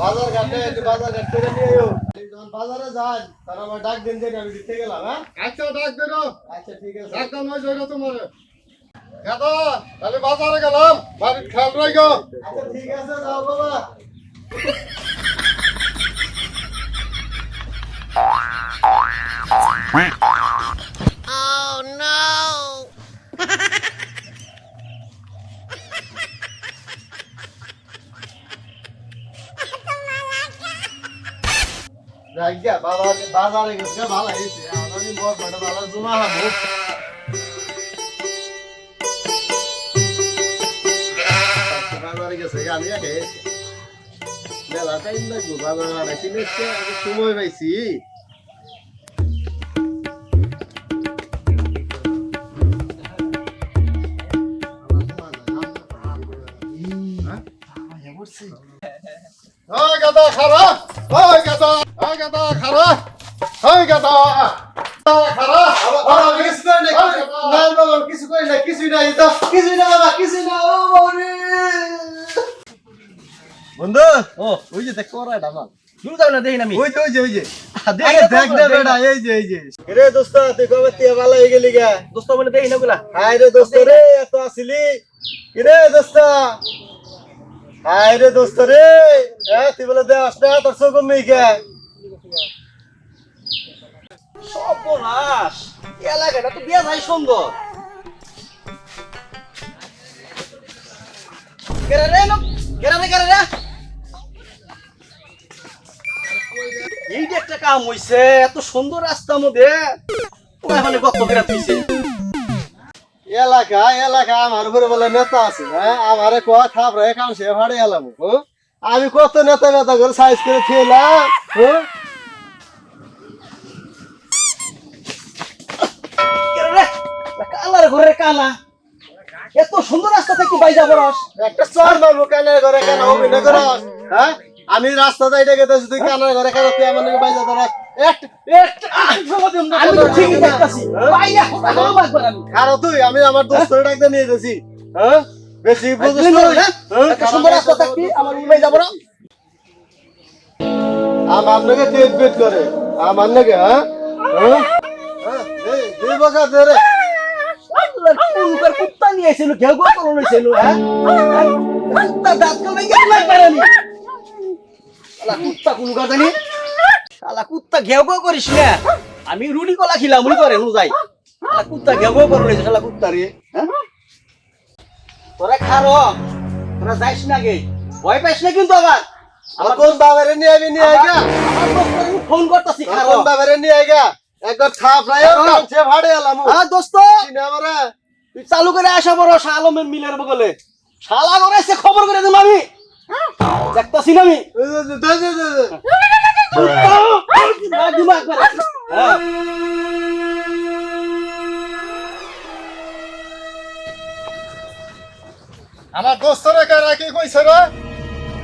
বাজার ঘাটে বাজার ঘাট করে নিয়ে এও যখন বাজারে যান তার আবার ডাক দিন যে আমি দিতে গেলাম হ্যাঁ? আচ্ছা ডাক দে না আচ্ছা ঠিক আছে। ডাক্তার নয় জয় তোমার। দাদা তাহলে বাজারে গেলাম। বাড়ির খেয়াল রাখো আচ্ছা ঠিক আছে যাও বাবা। রাখিয়া বাবা বাজারে গেছে ভালো হয়েছে। আমি মোর মানে ভালো জমা হাবো বাজারে গেছে আমি আগে মেলা টাইম লাগবো বাজার সময় পাইছি। ওই গাদা খারা ওই গাদা ওই গাদা খারা ওই গাদা খারা কিছু করে না না বাবা কিছু করে না কিছুই কিছুই না বাবা কিছুই না বন্ধু ও ওই যে দেখ করাটা আমার দূর যাও না দেখি আমি। ওই যে ওই যে ওই যে। দেখ দেখ বেটা এই যে এই যে। রে দোস্ত তুই কবে তিয়া ভালো হয়ে গেলি গা? দোস্ত বলে দেখি না গুলা হাই রে দোস্ত রে এত আসিলি। রে দোস্ত? হাই রে দোস্ত রে। হ্যাঁ তুই বলে দে তোর এই এলাকাটা তো যায় সুন্দর। রে রে রে এইটা একটা কাম হইছে, এত সুন্দর রাস্তা মধ্যে। ওখানে গত করে তুইছে এলাকা এলাকা আমার উপরে বলে নেতা আছে হ্যাঁ? আমারে কয় থাপ রে কাম সে ভাড়ে এলাম? আমি কত নেতা নেতা করে সাইজ করে খেলাম হ্যাঁ? করস আমি রাস্তা যাই দিয়েছি, তুই কানের ঘরে কেন? তুই আমার বাইজা একটা আমি আমার দোস্তের ডাকতে নিয়ে গেছি হ্যাঁ? বেশি হ্যাঁ? থাকবি আমার উড়ে যাব না। আমার নাকি তেজ বেট করে। আমার নাকি হ্যাঁ? হ্যাঁ? হ্যাঁ, কুত্তা নিয়ে এসেছিল কেউ গো করো নিয়েছিল হ্যাঁ? দাঁত কুত্তা কুলকার জানি শালা কুত্তা ঘেউ গো করিস না? আমি রুটি কলা খিলাম উনি করে নু যাই শালা কুত্তা ঘেউ গো করো শালা কুত্তা রে হ্যাঁ? তোরা খারো তোরা যাইস না গে। ভয় পাইস না কিন্তু আবার? আমার কোন বাবারে নিয়ে আবি নিয়ে আইগা। আমার ফোন করতেছি খারো কোন বাবারে নিয়ে আইগা? একবার থাপ রায় সে ভাড়ে এলাম। হ্যাঁ দোস্ত। তুই চালু করে আসা বড় শাহ আলমের মিলের বগলে। শালা করে খবর করে দিলাম আমি। দেখতাছি না আমি। করে। আমার দোস্তরে কে রাখি কইছে রে?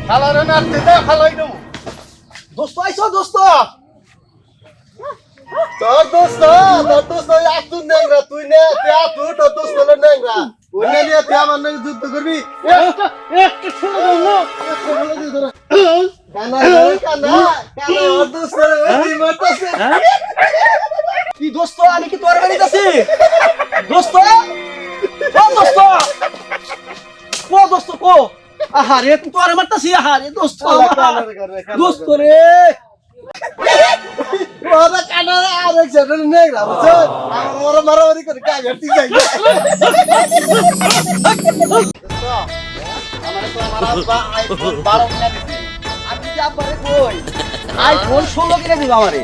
খালারে নাচতে দে খালাই দেবো। দোস্ত আইছো দোস্ত। তোর দোস্ত তোর দোস্ত আতুর নেংরা তুই নে তুই আতু তোর দোস্ত হলো নেংরা নে নিয়ে তুই আমার নাকি যুদ্ধ করবি। একটা ছেলে দাও না। কানা কানা মারতাছে হ্যাঁ? কি দোস্ত আমি কি তোর বাড়িতে আছি দোস্ত? ও দোস্ত? কো দোস্ত কো? আহারে তোর মারতাছি আহারে দোস্ত দোস্ত রে। ওরা কানা রে, আরেক ছেলে নেংরা বুঝছ ওরা মারামারি করে কাজ হাঁটতে যাই আমার তো আমার আব্বা আইফোন 12 কিনা দিছে। আমি যে আব্বারে কই? আইফোন 16 কিনা দিবা আমারে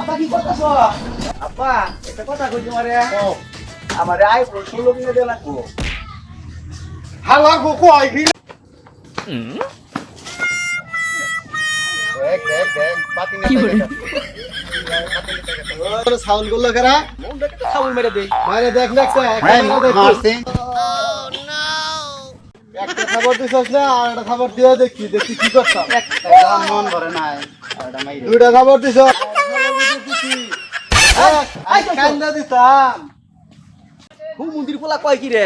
আব্বা কি করতেছ? আব্বা একটা কথা কই তোমারে। আমারে আইফোন 16 কিনা দেনা কো হালা গো কই কি দেখ দেখ দেখ পাতি না সাউন্ড করল কারা? মনটাকে মেরে দেখ দেখ একটা খাবার দিছস না আর একটা খাবার দিয়ে দেখি দেখি কি করতাম মন ভরে নাই মাইরে দুইটা খাবার দিছস কান্দা দিতাম খুব মন্দির পোলা কয় কি রে